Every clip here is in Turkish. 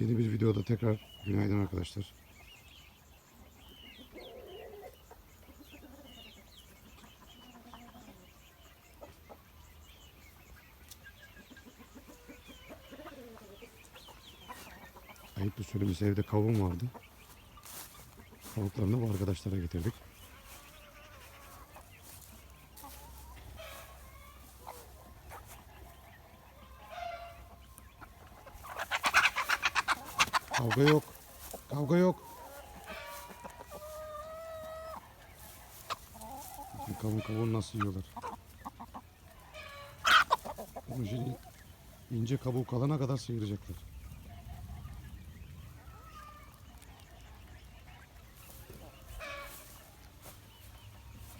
Yeni bir videoda tekrar günaydın arkadaşlar. Ayıp bir söylemesi evde kavun vardı. Tavuklarını bu arkadaşlara getirdik. Kavga yok. Kavga yok. Bakın kavun kavun nasıl yiyorlar. Onun için ince kabuğu kalana kadar sıyıracaklar.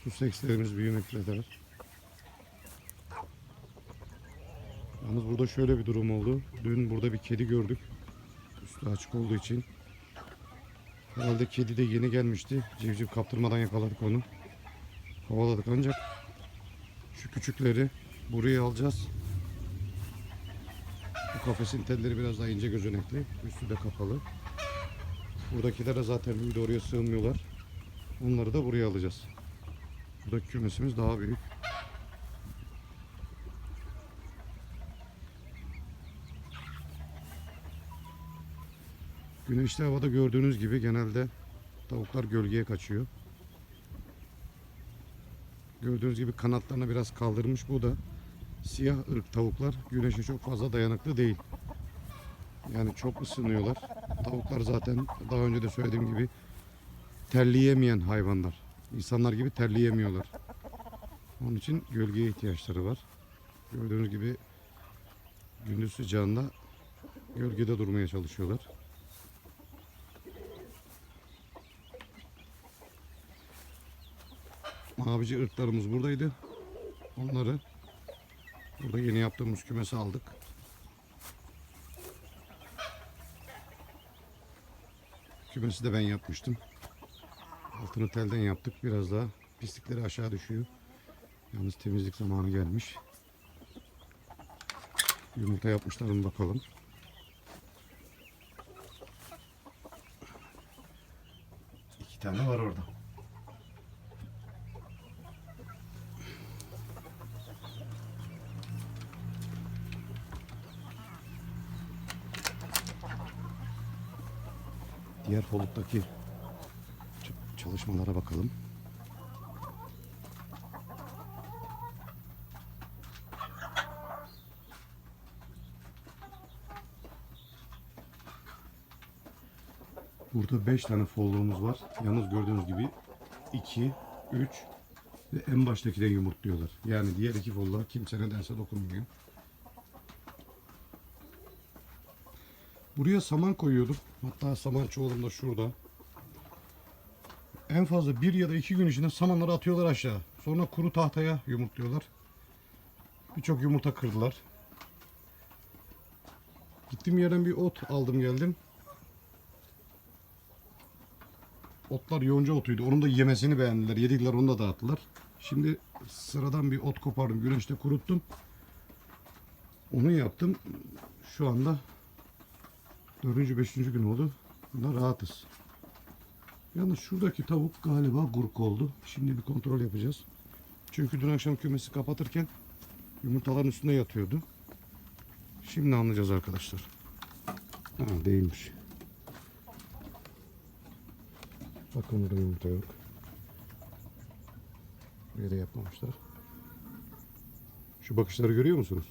Su sekslerimiz büyümektedir. Yalnız burada şöyle bir durum oldu. Dün burada bir kedi gördük. Üstü açık olduğu için. Herhalde kedi de yeni gelmişti. Civciv kaptırmadan yakaladık onu. Kovaladık ancak şu küçükleri buraya alacağız. Bu kafesin telleri biraz daha ince gözenekli. Üstü de kapalı. Buradakilere zaten büyüdü oraya sığmıyorlar. Onları da buraya alacağız. Buradaki kümesimiz daha büyük. Güneşli havada gördüğünüz gibi genelde tavuklar gölgeye kaçıyor. Gördüğünüz gibi kanatlarını biraz kaldırmış. Bu da siyah ırk tavuklar güneşe çok fazla dayanıklı değil. Yani çok ısınıyorlar. Tavuklar zaten daha önce de söylediğim gibi terleyemeyen hayvanlar. İnsanlar gibi terleyemiyorlar. Onun için gölgeye ihtiyaçları var. Gördüğünüz gibi gündüz sıcağında gölgede durmaya çalışıyorlar. Mavici ırklarımız buradaydı. Onları burada yeni yaptığımız kümese aldık. Kümesi de ben yapmıştım. Altını telden yaptık. Biraz daha pislikleri aşağı düşüyor. Yalnız temizlik zamanı gelmiş. Yumurta yapmışlar mı bakalım. İki tane var orada. Diğer holuktaki çalışmalara bakalım. Burada 5 tane folluğumuz var. Yalnız gördüğünüz gibi 2, 3 ve en baştaki de yumurtluyorlar. Yani diğer iki folluğa kimse ne derse dokunmuyor. Buraya saman koyuyordum. Hatta saman çuvalım da şurada. En fazla bir ya da iki gün içinde samanları atıyorlar aşağı. Sonra kuru tahtaya yumurtluyorlar. Birçok yumurta kırdılar. Gittiğim yerden bir ot aldım geldim. Otlar yonca otuydu. Onun da yemesini beğendiler. Yedikler onu da dağıttılar. Şimdi sıradan bir ot kopardım. Güneşte kuruttum. Onu yaptım. Şu anda Dördüncü, beşinci gün oldu. Bunda rahatız. Yalnız şuradaki tavuk galiba gurk oldu. Şimdi bir kontrol yapacağız. Çünkü dün akşam kümesi kapatırken yumurtaların üstünde yatıyordu. Şimdi anlayacağız arkadaşlar. Ha, değilmiş. Bakın burada yumurta yok. Buraya da yapmamışlar. Şu bakışları görüyor musunuz?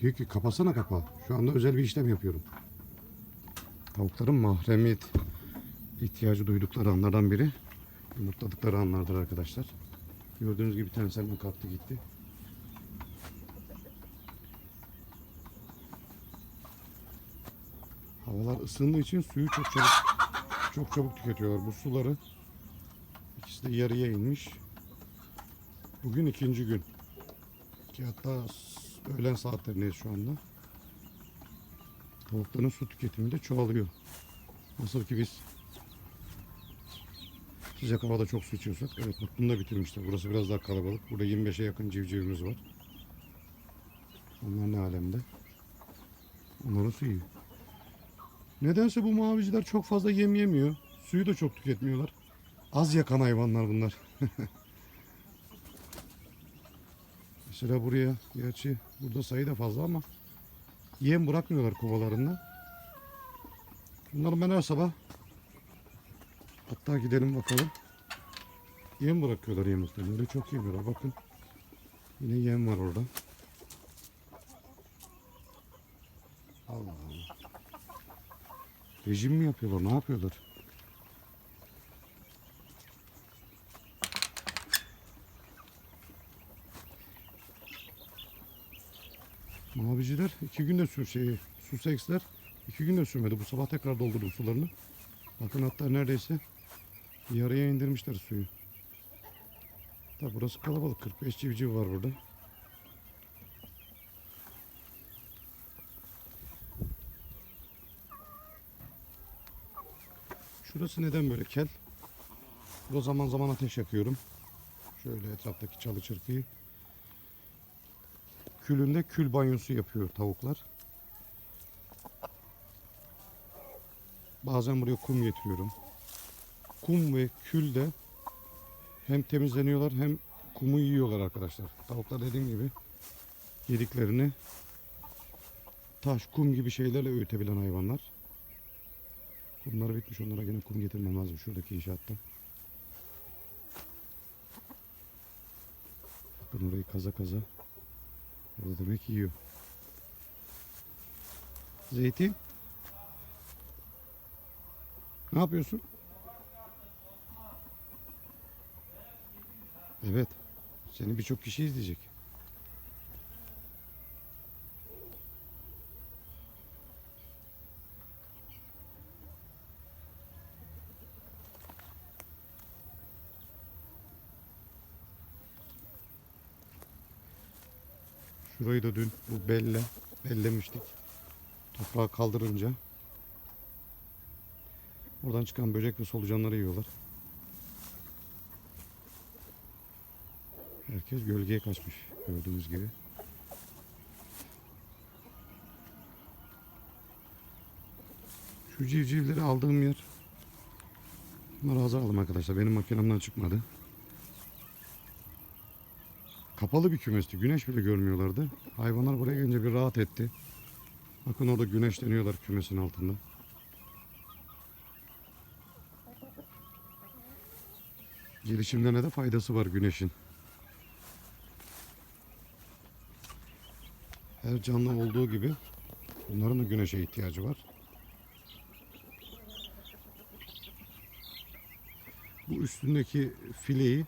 Diyor ki kapatsana kapağı. Şu anda özel bir işlem yapıyorum. Tavukların mahremiyet ihtiyacı duydukları anlardan biri yumurtladıkları anlardır arkadaşlar. Gördüğünüz gibi tenselden kalktı gitti. Havalar ısındığı için suyu çok çabuk çok çabuk tüketiyorlar. Bu suları ikisi de yarıya inmiş. Bugün ikinci gün. Ki hatta öğlen saatlerindeyiz şu anda. Tavukların su tüketimi de çoğalıyor. Nasıl ki biz sıcak havada çok su içiyorsak. Evet bak bunu da bitirmişler. Burası biraz daha kalabalık. Burada 25'e yakın civcivimiz var. Onlar ne alemde? Onların su iyi. Nedense bu maviciler çok fazla yem yemiyor. Suyu da çok tüketmiyorlar. Az yakan hayvanlar bunlar. Mesela buraya, gerçi burada sayı da fazla ama yem bırakmıyorlar kovalarında. Bunları ben her sabah hatta gidelim bakalım. Yem bırakıyorlar yemekten. Öyle çok yemiyorlar. Bakın. Yine yem var orada. Allah Allah. Rejim mi yapıyorlar? Ne yapıyorlar? Maviciler iki günde sür şey, su seksler iki günde sürmedi. Bu sabah tekrar doldurdum sularını. Bakın hatta neredeyse yarıya indirmişler suyu. Tabi burası kalabalık. 45 civciv var burada. Şurası neden böyle kel? Bu zaman zaman ateş yakıyorum. Şöyle etraftaki çalı çırpıyı. Külünde kül banyosu yapıyor tavuklar. Bazen buraya kum getiriyorum. Kum ve kül de hem temizleniyorlar hem kumu yiyorlar arkadaşlar. Tavuklar dediğim gibi yediklerini taş, kum gibi şeylerle öğütebilen hayvanlar. Kumları bitmiş onlara yine kum getirmem lazım şuradaki inşaatta. Bakın orayı kaza kaza. Orada demek yiyor. Zeytin. Ne yapıyorsun? Evet. Seni birçok kişi izleyecek. Şurayı da dün bu belle bellemiştik. Toprağı kaldırınca oradan çıkan böcek ve solucanları yiyorlar. Herkes gölgeye kaçmış gördüğünüz gibi. Şu civcivleri aldığım yer Bunları hazır aldım arkadaşlar. Benim makinemden çıkmadı. Kapalı bir kümesti. Güneş bile görmüyorlardı. Hayvanlar buraya gelince bir rahat etti. Bakın orada güneşleniyorlar kümesin altında. Gelişimlerine de faydası var güneşin. Her canlı olduğu gibi bunların da güneşe ihtiyacı var. Bu üstündeki fileyi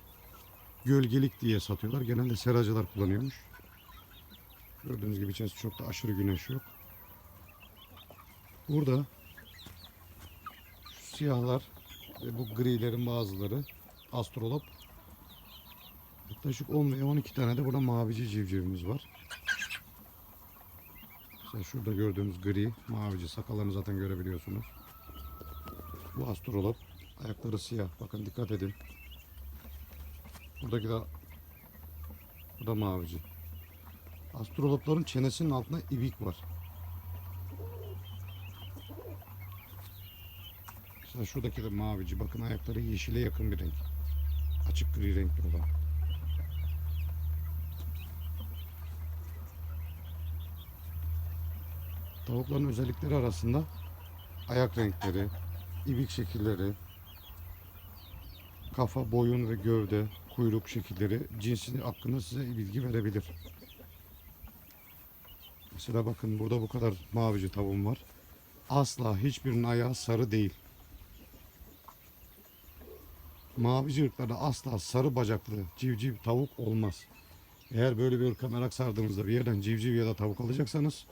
gölgelik diye satıyorlar. Genelde seracılar kullanıyormuş. Gördüğünüz gibi içerisinde çok da aşırı güneş yok. Burada şu siyahlar ve bu grilerin bazıları astrolop. Yaklaşık 10 ve 12 tane de burada mavici civcivimiz var. Mesela şurada gördüğünüz gri, mavici sakallarını zaten görebiliyorsunuz. Bu astrolop. Ayakları siyah. Bakın dikkat edin. Buradaki de bu da mavici. Astrolopların çenesinin altında ibik var. Mesela şuradaki de mavici. Bakın ayakları yeşile yakın bir renk. Açık gri renkli olan. Tavukların özellikleri arasında ayak renkleri, ibik şekilleri, kafa, boyun ve gövde, kuyruk şekilleri cinsini hakkında size bilgi verebilir. Mesela bakın burada bu kadar mavici tavuğum var. Asla hiçbirinin ayağı sarı değil. Mavici ırklarda asla sarı bacaklı civciv tavuk olmaz. Eğer böyle bir ırka merak sardığınızda bir yerden civciv ya da tavuk alacaksanız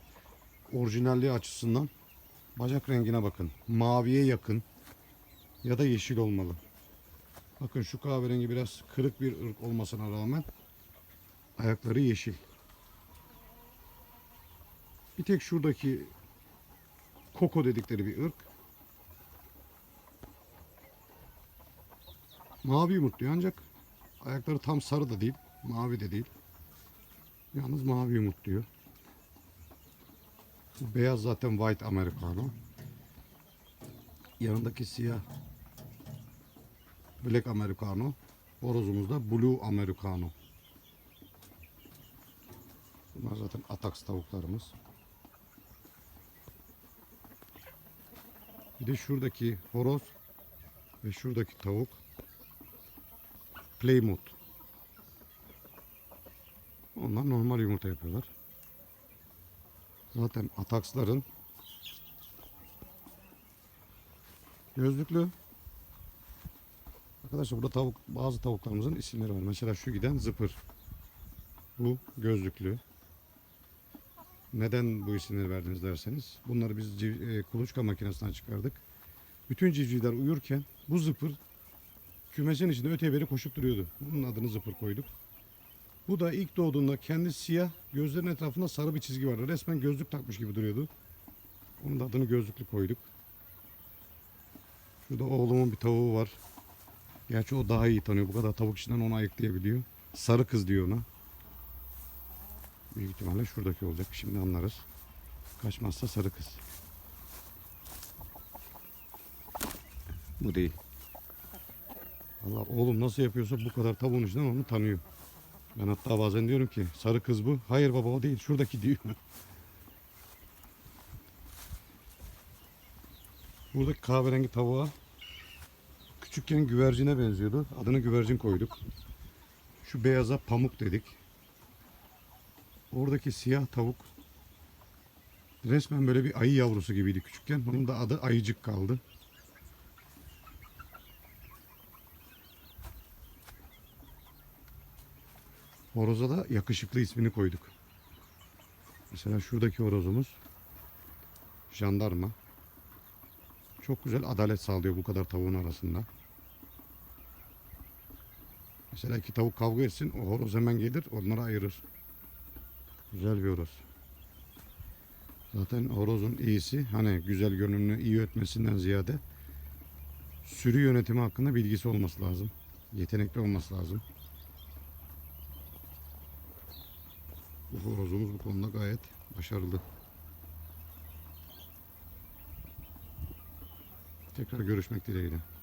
orijinalliği açısından bacak rengine bakın. Maviye yakın ya da yeşil olmalı. Bakın şu kahverengi biraz kırık bir ırk olmasına rağmen ayakları yeşil. Bir tek şuradaki koko dedikleri bir ırk. Mavi yumurtluyor ancak ayakları tam sarı da değil, mavi de değil. Yalnız mavi yumurtluyor. Bu beyaz zaten white americano. Yanındaki siyah black americano. Horozumuz da blue americano. Bunlar zaten ataks tavuklarımız. Bir de şuradaki horoz ve şuradaki tavuk Plymouth. Onlar normal yumurta yapıyorlar. Zaten ataksların gözlüklü. Arkadaşlar burada tavuk bazı tavuklarımızın isimleri var. Mesela şu giden zıpır. Bu gözlüklü. Neden bu isimleri verdiniz derseniz. Bunları biz e, kuluçka makinesinden çıkardık. Bütün civcivler uyurken bu zıpır kümesin içinde öteye beri koşup duruyordu. Bunun adını zıpır koyduk. Bu da ilk doğduğunda kendi siyah gözlerin etrafında sarı bir çizgi vardı. Resmen gözlük takmış gibi duruyordu. Onun da adını gözlüklü koyduk. Şurada oğlumun bir tavuğu var. Gerçi o daha iyi tanıyor. Bu kadar tavuk içinden onu ayıklayabiliyor. Sarı kız diyor ona. Büyük ihtimalle şuradaki olacak. Şimdi anlarız. Kaçmazsa sarı kız. Bu değil. Allah oğlum nasıl yapıyorsa bu kadar tavuğun içinden onu tanıyor. Ben hatta bazen diyorum ki sarı kız bu. Hayır baba o değil şuradaki diyor. Buradaki kahverengi tavuğa küçükken güvercine benziyordu. Adını güvercin koyduk. Şu beyaza pamuk dedik. Oradaki siyah tavuk resmen böyle bir ayı yavrusu gibiydi küçükken. Bunun da adı ayıcık kaldı. Horoza da yakışıklı ismini koyduk. Mesela şuradaki horozumuz jandarma. Çok güzel adalet sağlıyor bu kadar tavuğun arasında. Mesela iki tavuk kavga etsin, o horoz hemen gelir, onları ayırır. Güzel bir horoz. Zaten horozun iyisi, hani güzel görünümlü, iyi ötmesinden ziyade sürü yönetimi hakkında bilgisi olması lazım. Yetenekli olması lazım. Bu horozumuz bu konuda gayet başarılı. Tekrar görüşmek dileğiyle.